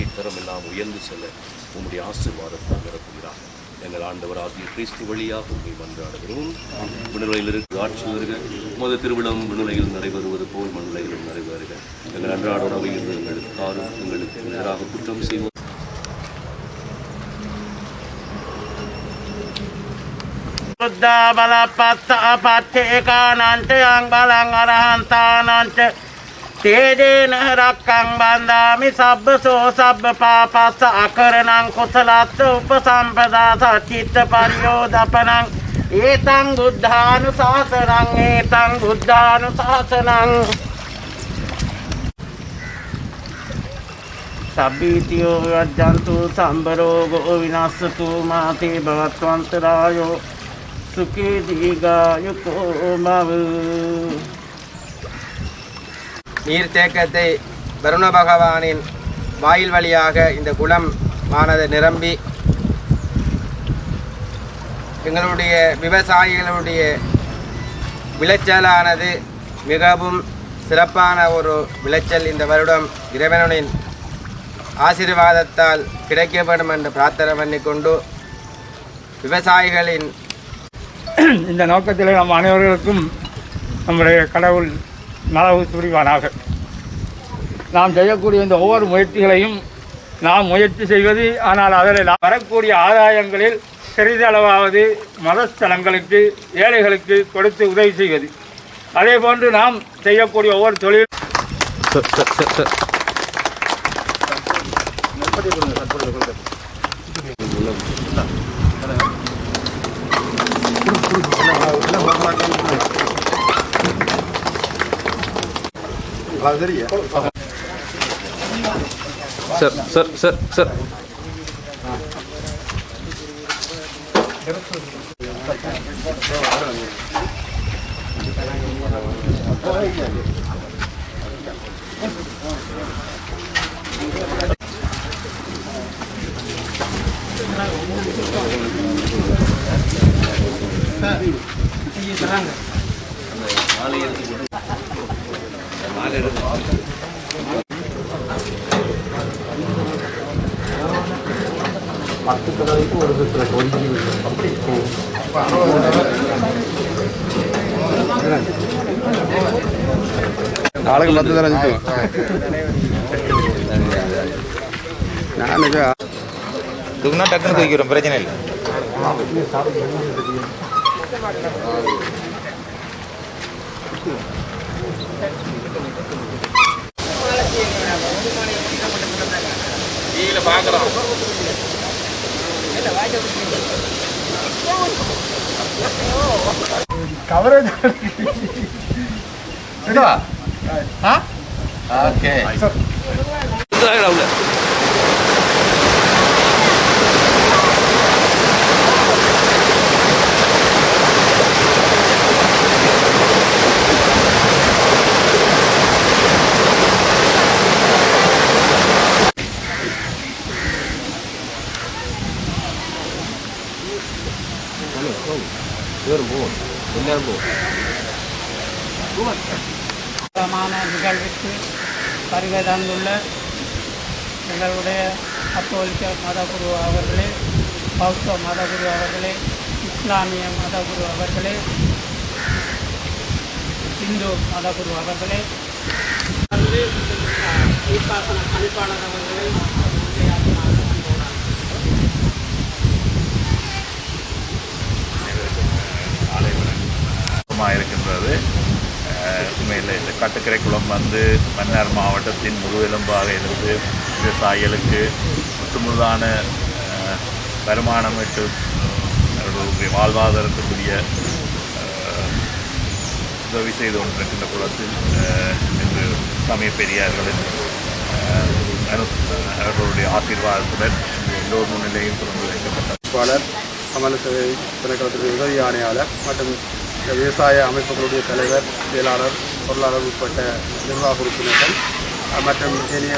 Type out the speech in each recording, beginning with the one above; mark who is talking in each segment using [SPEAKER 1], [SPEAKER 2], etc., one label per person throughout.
[SPEAKER 1] கீழ்த்தரம் எல்லாம் உயர்ந்து செல்ல உம்முடைய ஆசீர்வாதத்தை நிரப்புகிறார் எங்கள் ஆண்டவர் ஆகிய கிறிஸ்து வழியாக உண்மை மன்றாடுகிறோம் விண்ணுலையில் இருந்து ஆட்சி வருக. மத திருவிழம் விண்ணுலையில் நடைபெறுவது போல் மண்ணுலையிலும் நடைபெறுக. எங்கள் அன்றாட உணவை இருந்து எங்களுக்கு காரும் எங்களுக்கு நேராக குற்றம் செய்வோம்.
[SPEAKER 2] Buddha bala patta apate eka nante ang balang arahan ta nante තේදේන රක්කං බන්ධාමි සබ්බසෝ සබ්බ පාපස්ස අකරණං කුසලස්ස උපසම්පදා සච්චිත්ත පරියෝදපනං ඒතං බුද්ධානු ශාසනං ඒතං බුද්ධානු ශාසනං සබ්බීතියෝ විවජ්ජන්තු සම්බරෝගෝ විනස්සතු මාතේ භවත්වන්තරායෝ සුකේ දීගායුකෝ බව
[SPEAKER 3] நீர்த்தேக்கத்தை வருண பகவானின் வாயில் வழியாக இந்த குளம் ஆனது நிரம்பி எங்களுடைய விவசாயிகளுடைய விளைச்சலானது மிகவும் சிறப்பான ஒரு விளைச்சல் இந்த வருடம் இறைவனின் ஆசீர்வாதத்தால் கிடைக்கப்படும் என்று பிரார்த்தனை பண்ணிக்கொண்டு விவசாயிகளின்
[SPEAKER 4] இந்த நோக்கத்தில் நம் அனைவர்களுக்கும் நம்முடைய கடவுள் நலவு புரிவானாக நாம் செய்யக்கூடிய இந்த ஒவ்வொரு முயற்சிகளையும் நாம் முயற்சி செய்வது ஆனால் அதில் நாம் வரக்கூடிய ஆதாயங்களில் சிறிதளவாவது மதஸ்தலங்களுக்கு ஏழைகளுக்கு கொடுத்து உதவி செய்வது. அதே போன்று நாம் செய்யக்கூடிய ஒவ்வொரு தொழில்
[SPEAKER 5] Hazır ya. Sır sır sır sır. Thank you. Sir
[SPEAKER 6] ஆளுக்கு பத்து சுத்துவோம் நானுக்கு.
[SPEAKER 5] தூக்குனா டக்குன்னு தூக்கிக்கிறோம் பிரச்சனை இல்லை.
[SPEAKER 7] കവറേജ് എടുക്കവാ ആ ഓക്കെ ഇതായിടാവില്ല 그거는 뭐, பிரமான நிகழ்வுக்கு வருகை தந்துள்ள எங்களுடைய கத்தோலிக்க மதகுரு அவர்களே பௌத்த மதகுரு அவர்களே இஸ்லாமிய மதகுரு அவர்களே இந்து மதகுரு அவர்களே வந்து ஈப்பாசன அவர்களே.
[SPEAKER 8] சுத்தமாக இருக்கின்றது. உண்மையில் இந்த கட்டுக்கரை குளம் வந்து மன்னார் மாவட்டத்தின் முதுகெலும்பாக இருந்து விவசாயிகளுக்கு முற்றுமுழுதான வருமானம் விட்டு அவர்களுடைய வாழ்வாதாரத்துக்குரிய உதவி செய்து கொண்டிருக்கின்ற குளத்தில் இன்று சமய பெரியார்களின் அனு- அவர்களுடைய ஆசீர்வாதத்துடன் எல்லோர் முன்னிலையும் திறந்து வைக்கப்பட்டது.
[SPEAKER 6] வேட்பாளர் அமல சேவை உதவி ஆணையாளர் மற்றும் இந்த விவசாய அமைப்புகளுடைய தலைவர் செயலாளர் பொருளாளர் உட்பட்ட நிர்வாக உறுப்பினர்கள் மற்றும் இனிய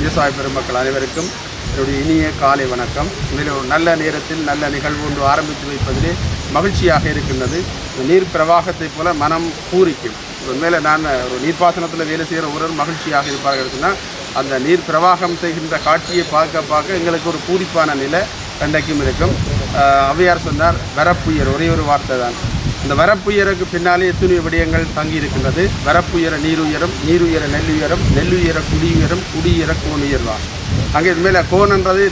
[SPEAKER 6] விவசாய பெருமக்கள் அனைவருக்கும் என்னுடைய இனிய காலை வணக்கம். இதில் ஒரு நல்ல நேரத்தில் நல்ல நிகழ்வு ஒன்று ஆரம்பித்து வைப்பதிலே மகிழ்ச்சியாக இருக்கின்றது. நீர் பிரவாகத்தைப் போல மனம் பூரிக்கும். உண்மையில் நான் ஒரு நீர்ப்பாசனத்தில் வேலை செய்கிற ஒருவர் மகிழ்ச்சியாக இருப்பார்கள் சொன்னால் அந்த நீர் பிரவாகம் செய்கின்ற காட்சியை பார்க்க பார்க்க எங்களுக்கு ஒரு பூரிப்பான நிலை கண்டைக்கும் இருக்கும். அவ்வையார் சொன்னார் வரப்புயர் ஒரே ஒரு வார்த்தை தான். இந்த வரப்புயருக்கு பின்னாலே எத்தனை விடயங்கள் தங்கி இருக்கின்றது வரப்புயர நீருயரம் நீருயர நெல்லுயரம் நெல்லுயர குடியுயரம் குடியுயர கோணுயர்வான் அங்கே இது மேலே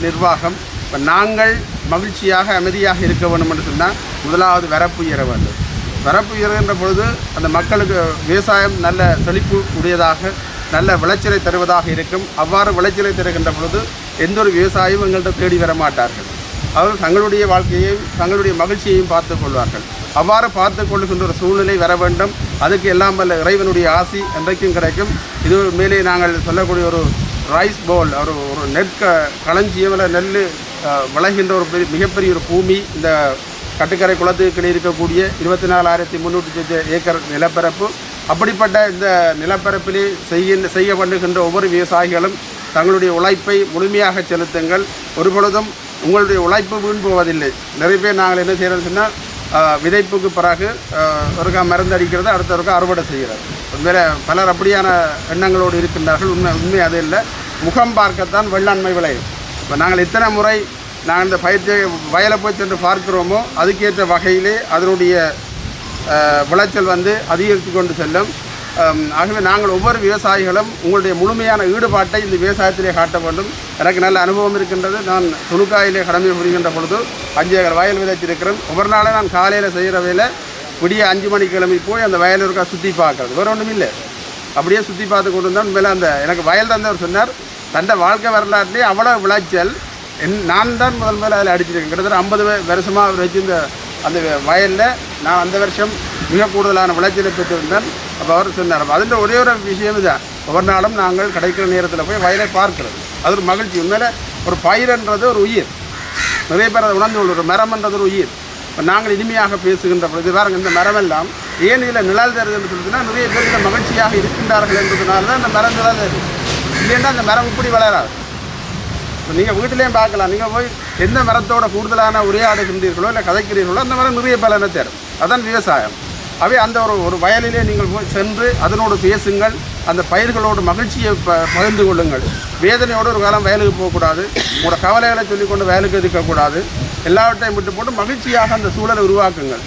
[SPEAKER 6] நிர்வாகம். இப்போ நாங்கள் மகிழ்ச்சியாக அமைதியாக இருக்க வேண்டும் என்று சொன்னால் முதலாவது வரப்புயர வேண்டும். வரப்புயர்கின்ற பொழுது அந்த மக்களுக்கு விவசாயம் நல்ல செழிப்பு உடையதாக நல்ல விளைச்சலை தருவதாக இருக்கும். அவ்வாறு விளைச்சலை தருகின்ற பொழுது எந்த ஒரு விவசாயியும் எங்கள்கிட்ட தேடி வர மாட்டார்கள். அவர்கள் தங்களுடைய வாழ்க்கையையும் தங்களுடைய மகிழ்ச்சியையும் பார்த்து கொள்வார்கள். அவ்வாறு பார்த்து கொள்ளுகின்ற ஒரு சூழ்நிலை வர வேண்டும். அதுக்கு எல்லாம் வல்ல இறைவனுடைய ஆசி என்றைக்கும் கிடைக்கும். இது மேலே நாங்கள் சொல்லக்கூடிய ஒரு ரைஸ் பவுல் ஒரு ஒரு நெற்க களஞ்சியம் இல்லை நெல் விளைகின்ற ஒரு பெரிய மிகப்பெரிய ஒரு பூமி. இந்த கட்டுக்கரை குளத்துக்கு இருக்கக்கூடிய இருபத்தி நாலாயிரத்தி முந்நூற்றி ஏக்கர் நிலப்பரப்பு. அப்படிப்பட்ட இந்த நிலப்பரப்பிலே செய்கின்ற செய்ய பண்ணுகின்ற ஒவ்வொரு விவசாயிகளும் தங்களுடைய உழைப்பை முழுமையாக செலுத்துங்கள். ஒரு பொழுதும் உங்களுடைய உழைப்பு வீண் போவதில்லை. நிறைய பேர் நாங்கள் என்ன செய்கிறோம்னு சொன்னால் விதைப்புக்கு பிறகு ஒருக்கா மருந்து அடிக்கிறது அடுத்த ஒருக்கா அறுவடை செய்கிறது. உண்மையில பலர் அப்படியான எண்ணங்களோடு இருக்கின்றார்கள். உண்மை உண்மை அது இல்லை. முகம் பார்க்கத்தான் வெள்ளாண்மை விளையும் இப்போ நாங்கள் இத்தனை முறை நாங்கள் இந்த பயிற்சி வயலை போய் சென்று பார்க்கிறோமோ அதுக்கேற்ற வகையிலே அதனுடைய விளைச்சல் வந்து அதிகரித்து கொண்டு செல்லும். ஆகவே நாங்கள் ஒவ்வொரு விவசாயிகளும் உங்களுடைய முழுமையான ஈடுபாட்டை இந்த விவசாயத்திலே காட்ட வேண்டும். எனக்கு நல்ல அனுபவம் இருக்கின்றது. நான் துணுக்காயிலே கடமை புரிகின்ற பொழுது அஞ்சு ஏக்கர் வயல் விதைச்சிருக்கிறேன் ஒவ்வொரு நாளும் நான் காலையில் செய்கிற வேலை விடிய அஞ்சு மணி கிளம்பி போய் அந்த வயல் இருக்கா சுற்றி பார்க்கறது. வேறு ஒன்றும் இல்லை. அப்படியே சுற்றி பார்த்து கொண்டு வந்தால் மேலே அந்த எனக்கு வயல் தந்தவர் சொன்னார் தந்த வாழ்க்கை வரலாற்றிலே அவ்வளோ விளைச்சல் என் நான் தான் முதல் முதல்ல அதில் அடிச்சிருக்கேன். கிட்டத்தட்ட ஐம்பது வருஷமாக அவர் இந்த அந்த வயலில் நான் அந்த வருஷம் மிக கூடுதலான விளைச்சலை பெற்றிருந்தேன். அப்போ அவர் சொன்னார் அப்போ அதில் ஒரே ஒரு விஷயம் தான் ஒவ்வொரு நாளும் நாங்கள் கிடைக்கிற நேரத்தில் போய் வயலை பார்க்கிறது. அது ஒரு மகிழ்ச்சி. உண்மையில ஒரு பயிரன்றது ஒரு உயிர். நிறைய பேர் அதை உணர்ந்து கொள்ளும் ஒரு மரம்ன்றது ஒரு உயிர். இப்போ நாங்கள் இனிமையாக பேசுகின்ற பொழுது பாருங்க இந்த மரமெல்லாம் ஏன் இதில் நிழல் தருதுன்னு சொல்லுதுன்னா நிறைய பேர் இதில் மகிழ்ச்சியாக இருக்கின்றார்கள் என்பதனால தான் இந்த மரம் நிழல் தருது. இல்லைன்னா அந்த மரம் இப்படி வளராது. இப்போ நீங்கள் வீட்டிலையும் பார்க்கலாம். நீங்கள் போய் எந்த மரத்தோட கூடுதலான உரையாடுகின்றீர்களோ இல்லை கதைக்கிறீர்களோ அந்த மரம் நிறைய பலனை தரும். அதான் விவசாயம். அவை அந்த ஒரு ஒரு வயலிலே நீங்கள் போய் சென்று அதனோடு பேசுங்கள். அந்த பயிர்களோடு மகிழ்ச்சியை ப பகிர்ந்து கொள்ளுங்கள். வேதனையோடு ஒரு காலம் வயலுக்கு போகக்கூடாது. உங்களோட கவலைகளை சொல்லிக்கொண்டு வயலுக்கு இருக்கக்கூடாது எல்லாவற்றையும் விட்டு போட்டு மகிழ்ச்சியாக அந்த சூழலை உருவாக்குங்கள்.